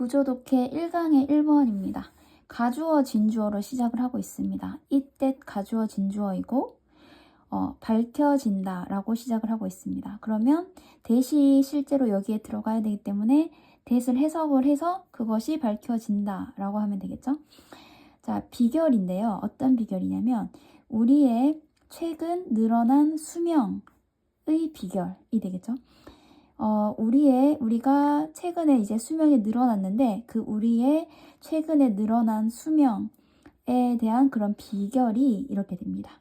구조독해 1강의 1번입니다. 가주어 진주어로 시작을 하고 있습니다. 이때 가주어 진주어이고 어, 밝혀진다 라고 시작을 하고 있습니다. 그러면 대시 실제로 여기에 들어가야 되기 때문에 대를 해석을 해서 그것이 밝혀진다 라고 하면 되겠죠. 자, 비결인데요. 어떤 비결이냐면 우리의 최근 늘어난 수명의 비결이 되겠죠. 어, 우리의, 우리가 최근에 이제 수명이 늘어났는데 그 우리의 최근에 늘어난 수명에 대한 그런 비결이 이렇게 됩니다.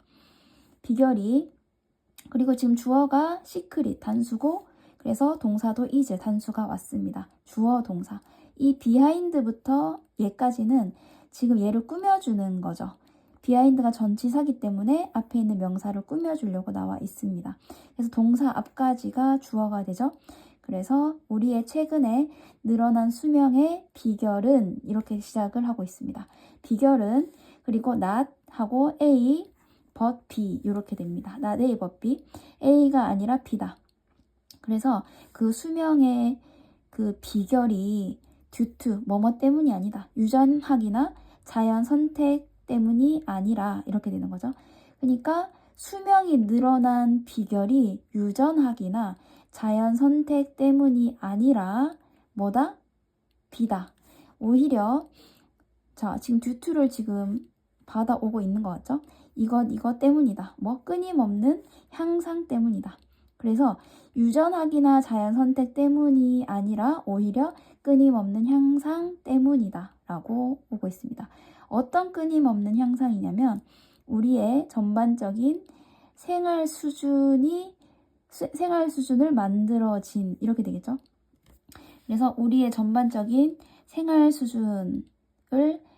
비결이, 그리고 지금 주어가 시크릿, 단수고, 그래서 동사도 이제 단수가 왔습니다. 주어, 동사. 이 비하인드부터 얘까지는 지금 얘를 꾸며주는 거죠. 비하인드가 전치사기 때문에 앞에 있는 명사를 꾸며주려고 나와 있습니다. 그래서 동사 앞까지가 주어가 되죠. 그래서 우리의 최근에 늘어난 수명의 비결은 이렇게 시작을 하고 있습니다. 비결은 그리고 not 하고 A, but B 이렇게 됩니다. not A, but B. A가 아니라 B다. 그래서 그 수명의 그 비결이 due to 뭐뭐 때문이 아니다. 유전학이나 자연 선택 때문이 아니라 이렇게 되는 거죠. 그러니까 수명이 늘어난 비결이 유전학이나 자연 선택 때문이 아니라 뭐다? 비다. 오히려 자 지금 듀투를 지금 받아오고 있는 것 같죠? 이것 이것 때문이다. 뭐 끊임없는 향상 때문이다. 그래서 유전학이나 자연 선택 때문이 아니라 오히려 끊임없는 향상 때문이다 라고 보고 있습니다. 어떤 끊임없는 향상이냐면 우리의 전반적인 생활 수준이 수, 생활 수준을 만들어진 이렇게 되겠죠. 그래서 우리의 전반적인 생활 수준을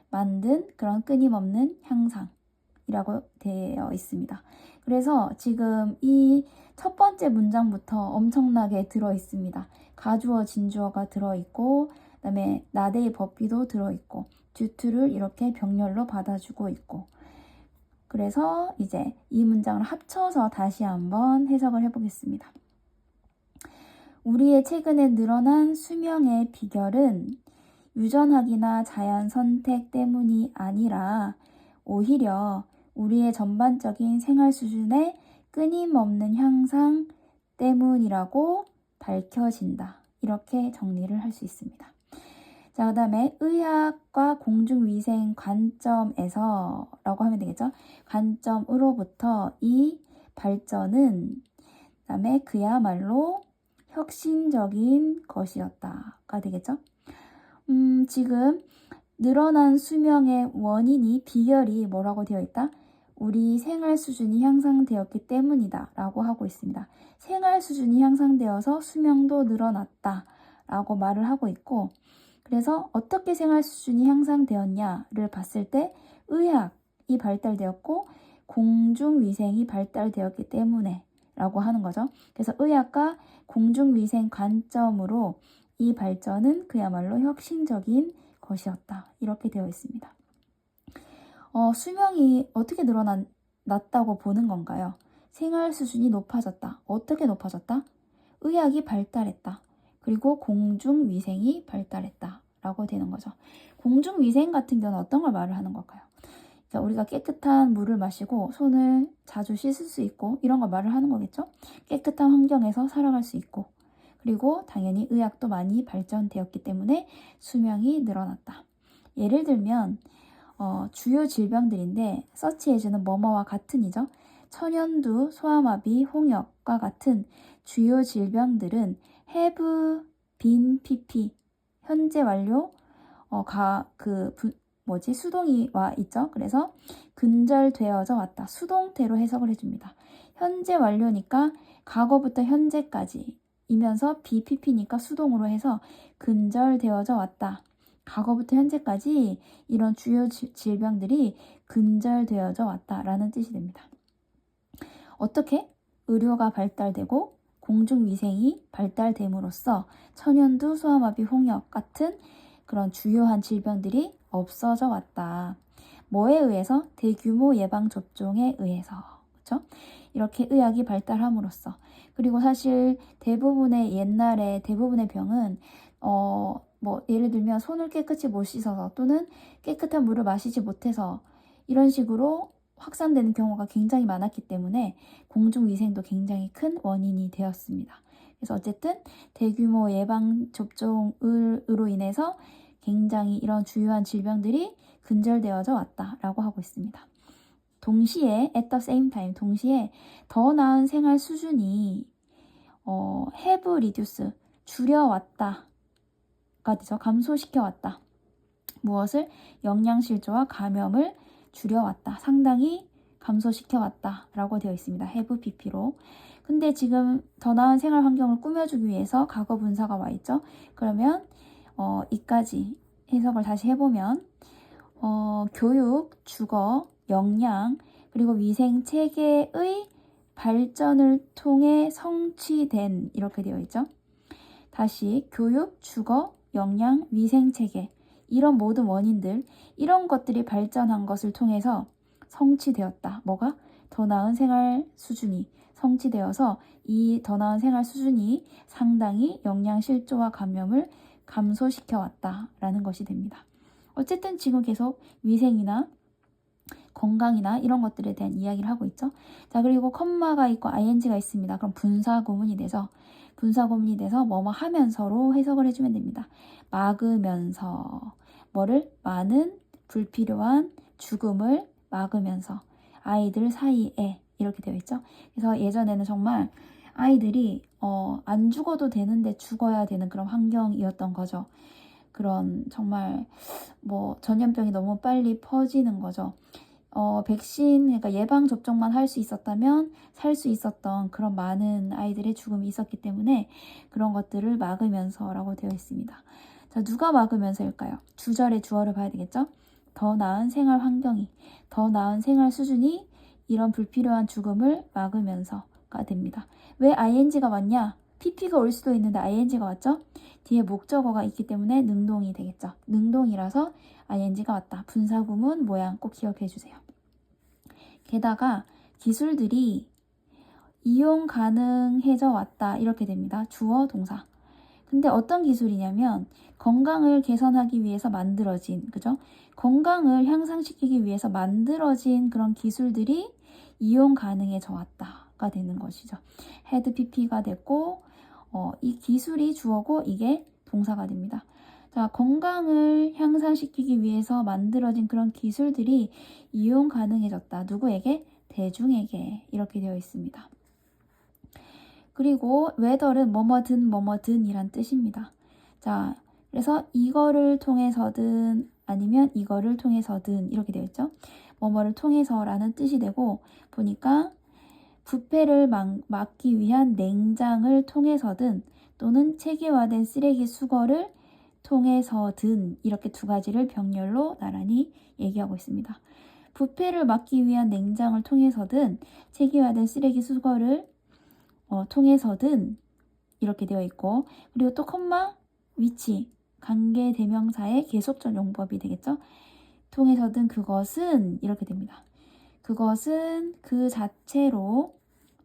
만든 그런 끊임없는 향상이라고 되어 있습니다. 그래서 지금 이 첫 번째 문장부터 엄청나게 들어 있습니다. 가주어, 진주어가 들어 있고, 그다음에 나데이 법비도 들어 있고, 듀트를 이렇게 병렬로 받아주고 있고. 그래서 이제 이 문장을 합쳐서 다시 한번 해석을 해보겠습니다. 우리의 최근에 늘어난 수명의 비결은 유전학이나 자연 선택 때문이 아니라 오히려 우리의 전반적인 생활 수준의 끊임없는 향상 때문이라고 밝혀진다. 이렇게 정리를 할 수 있습니다. 자, 그 다음에 의학과 공중위생 관점에서 라고 하면 되겠죠. 관점으로부터 이 발전은 그 다음에 그야말로 혁신적인 것이었다가 되겠죠. 음, 지금 늘어난 수명의 원인이 비결이 뭐라고 되어 있다? 우리 생활 수준이 향상되었기 때문이다 라고 하고 있습니다. 생활 수준이 향상되어서 수명도 늘어났다 라고 말을 하고 있고 그래서 어떻게 생활 수준이 향상되었냐를 봤을 때 의학이 발달되었고 공중위생이 발달되었기 때문에 라고 하는 거죠. 그래서 의학과 공중위생 관점으로 이 발전은 그야말로 혁신적인 것이었다. 이렇게 되어 있습니다. 어, 수명이 어떻게 늘어났다고 보는 건가요? 생활 수준이 높아졌다. 어떻게 높아졌다? 의학이 발달했다. 그리고 공중위생이 발달했다. 라고 되는 거죠. 공중위생 같은 경우는 어떤 걸 말을 하는 걸까요? 그러니까 우리가 깨끗한 물을 마시고 손을 자주 씻을 수 있고 이런 걸 말을 하는 거겠죠? 깨끗한 환경에서 살아갈 수 있고 그리고 당연히 의학도 많이 발전되었기 때문에 수명이 늘어났다. 예를 들면 어, 주요 질병들인데 서치해주는 뭐뭐와 같은이죠. 천연두, 소아마비, 홍역과 같은 주요 질병들은 have been pp 현재 완료 어, 가, 그, 부, 뭐지, 수동이 와 있죠. 그래서 근절되어져 왔다. 수동태로 해석을 해줍니다. 현재 완료니까 과거부터 현재까지 이면서 BPP니까 수동으로 해서 근절되어져 왔다. 과거부터 현재까지 이런 주요 질병들이 근절되어져 왔다라는 뜻이 됩니다. 어떻게? 의료가 발달되고 공중위생이 발달됨으로써 천연두, 소아마비, 홍역 같은 그런 주요한 질병들이 없어져 왔다. 뭐에 의해서? 대규모 예방접종에 의해서. 그렇죠? 이렇게 의학이 발달함으로써. 그리고 사실 대부분의 옛날에 대부분의 병은 어, 뭐 예를 들면 손을 깨끗이 못 씻어서 또는 깨끗한 물을 마시지 못해서 이런 식으로 확산되는 경우가 굉장히 많았기 때문에 공중위생도 굉장히 큰 원인이 되었습니다. 그래서 어쨌든 대규모 예방 접종으로 인해서 굉장히 이런 주요한 질병들이 근절되어져 왔다라고 하고 있습니다. 동시에 at the same time 동시에 더 나은 생활 수준이 어, have reduce 줄여왔다가 되죠. 감소시켜왔다. 무엇을 영양실조와 감염을 줄여왔다. 상당히 감소시켜왔다 라고 되어 있습니다. have pp로. 근데 지금 더 나은 생활 환경을 꾸며주기 위해서 과거 분사가 와 있죠. 그러면 어, 이까지 해석을 다시 해보면 어, 교육, 주거, 영양, 그리고 위생 체계의 발전을 통해 성취된 이렇게 되어 있죠. 다시 교육, 주거, 영양, 위생 체계 이런 모든 원인들 이런 것들이 발전한 것을 통해서 성취되었다. 뭐가 더 나은 생활 수준이 성취되어서 이 더 나은 생활 수준이 상당히 영양 실조와 감염을 감소시켜 왔다라는 것이 됩니다. 어쨌든 지금 계속 위생이나 건강이나 이런 것들에 대한 이야기를 하고 있죠. 자, 그리고 컴마가 있고 ing가 있습니다. 그럼 분사 구문이 돼서 분사 구문이 돼서 뭐뭐 하면서로 해석을 해주면 됩니다. 막으면서 뭐를 많은 불필요한 죽음을 막으면서 아이들 사이에 이렇게 되어 있죠. 그래서 예전에는 정말 아이들이 어, 안 죽어도 되는데 죽어야 되는 그런 환경이었던 거죠. 그런 정말 뭐 전염병이 너무 빨리 퍼지는 거죠. 어, 백신, 그러니까 예방 접종만 할 수 있었다면 살 수 있었던 그런 많은 아이들의 죽음이 있었기 때문에 그런 것들을 막으면서라고 되어 있습니다. 자, 누가 막으면서일까요? 주절의 주어를 봐야 되겠죠? 더 나은 생활 환경이, 더 나은 생활 수준이 이런 불필요한 죽음을 막으면서가 됩니다. 왜 ing가 왔냐? pp가 올 수도 있는데 ing가 왔죠? 뒤에 목적어가 있기 때문에 능동이 되겠죠. 능동이라서 ing가 왔다. 분사구문 모양 꼭 기억해 주세요. 게다가 기술들이 이용 가능해져 왔다. 이렇게 됩니다. 주어, 동사. 근데 어떤 기술이냐면 건강을 개선하기 위해서 만들어진, 그죠? 건강을 향상시키기 위해서 만들어진 그런 기술들이 이용 가능해져 왔다가 되는 것이죠. 헤드 pp가 됐고, 어, 이 기술이 주어고 이게 동사가 됩니다. 자, 건강을 향상시키기 위해서 만들어진 그런 기술들이 이용 가능해졌다. 누구에게? 대중에게. 이렇게 되어 있습니다. 그리고 whether는 뭐뭐든 뭐뭐든 이란 뜻입니다. 자, 그래서 이거를 통해서든 아니면 이거를 통해서든 이렇게 되어 있죠. 뭐뭐를 통해서라는 뜻이 되고 보니까 부패를 막, 막기 위한 냉장을 통해서든 또는 체계화된 쓰레기 수거를 통해서든 이렇게 두 가지를 병렬로 나란히 얘기하고 있습니다. 부패를 막기 위한 냉장을 통해서든 체계화된 쓰레기 수거를 어, 통해서든 이렇게 되어 있고 그리고 또 콤마 위치 관계 대명사의 계속적 용법이 되겠죠. 통해서든 그것은 이렇게 됩니다. 그것은 그 자체로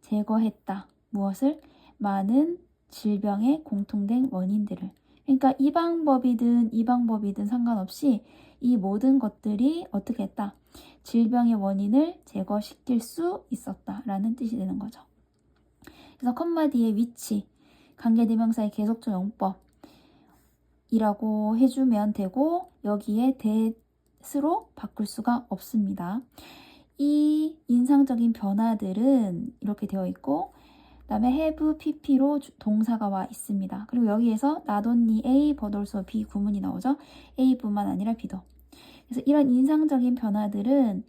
제거했다. 무엇을? 많은 질병의 공통된 원인들을. 그러니까 이 방법이든 이 방법이든 상관없이 이 모든 것들이 어떻게 했다? 질병의 원인을 제거시킬 수 있었다라는 뜻이 되는 거죠. 그래서 컴마 뒤의 위치, 관계대명사의 계속적 용법이라고 해주면 되고 여기에 대스로 바꿀 수가 없습니다. 이 인상적인 변화들은 이렇게 되어 있고 그 다음에 have pp로 동사가 와 있습니다. 그리고 여기에서 not only A but also B 구문이 나오죠. A뿐만 아니라 B도. 그래서 이런 인상적인 변화들은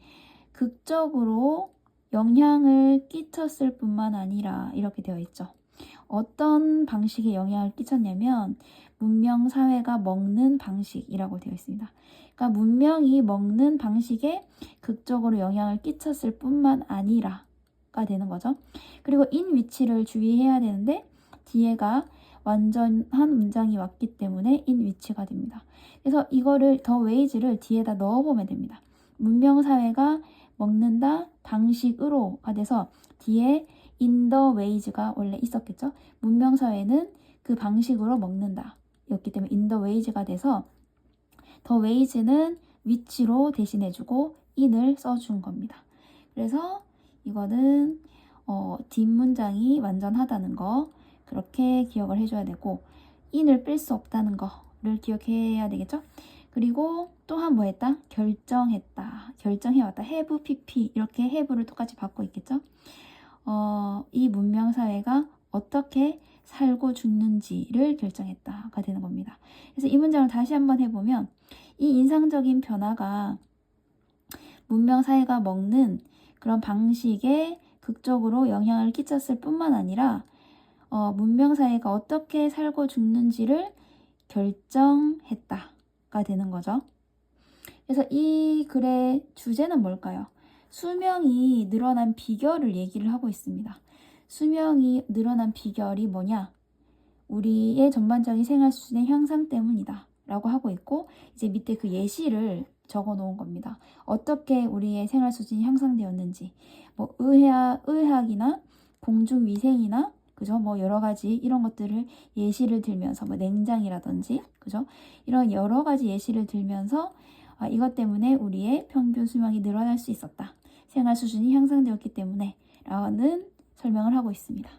극적으로 영향을 끼쳤을 뿐만 아니라 이렇게 되어 있죠. 어떤 방식에 영향을 끼쳤냐면 문명 사회가 먹는 방식이라고 되어 있습니다. 그러니까 문명이 먹는 방식에 극적으로 영향을 끼쳤을 뿐만 아니라가 되는 거죠. 그리고 인 위치를 주의해야 되는데 뒤에가 완전한 문장이 왔기 때문에 인 위치가 됩니다. 그래서 이거를 더 웨이즈를 뒤에다 넣어보면 됩니다. 문명 사회가 먹는다 방식으로가 돼서 뒤에 in the ways가 원래 있었겠죠. 문명 사회는 그 방식으로 먹는다. 였기 때문에 in the wage가 돼서 the wage는 위치로 대신해주고 in을 써준 겁니다. 그래서 이거는 어, 뒷문장이 완전하다는 거 그렇게 기억을 해줘야 되고 in을 뺄 수 없다는 거를 기억해야 되겠죠? 그리고 또한 뭐 했다? 결정했다. 결정해왔다. have, pp 이렇게 have를 똑같이 받고 있겠죠? 어, 이 문명 사회가 어떻게 살고 죽는지를 결정했다가 되는 겁니다. 그래서 이 문장을 다시 한번 해보면 이 인상적인 변화가 문명 사회가 먹는 그런 방식에 극적으로 영향을 끼쳤을 뿐만 아니라 어, 문명 사회가 어떻게 살고 죽는지를 결정했다 가 되는 거죠. 그래서 이 글의 주제는 뭘까요? 수명이 늘어난 비결을 얘기를 하고 있습니다. 수명이 늘어난 비결이 뭐냐? 우리의 전반적인 생활 수준의 향상 때문이다. 라고 하고 있고, 이제 밑에 그 예시를 적어 놓은 겁니다. 어떻게 우리의 생활 수준이 향상되었는지, 뭐, 의학, 의학이나 공중위생이나, 그죠? 뭐, 여러 가지 이런 것들을 예시를 들면서, 뭐, 냉장이라든지, 그죠? 이런 여러 가지 예시를 들면서, 아, 이것 때문에 우리의 평균 수명이 늘어날 수 있었다. 생활 수준이 향상되었기 때문에, 라는 설명을 하고 있습니다.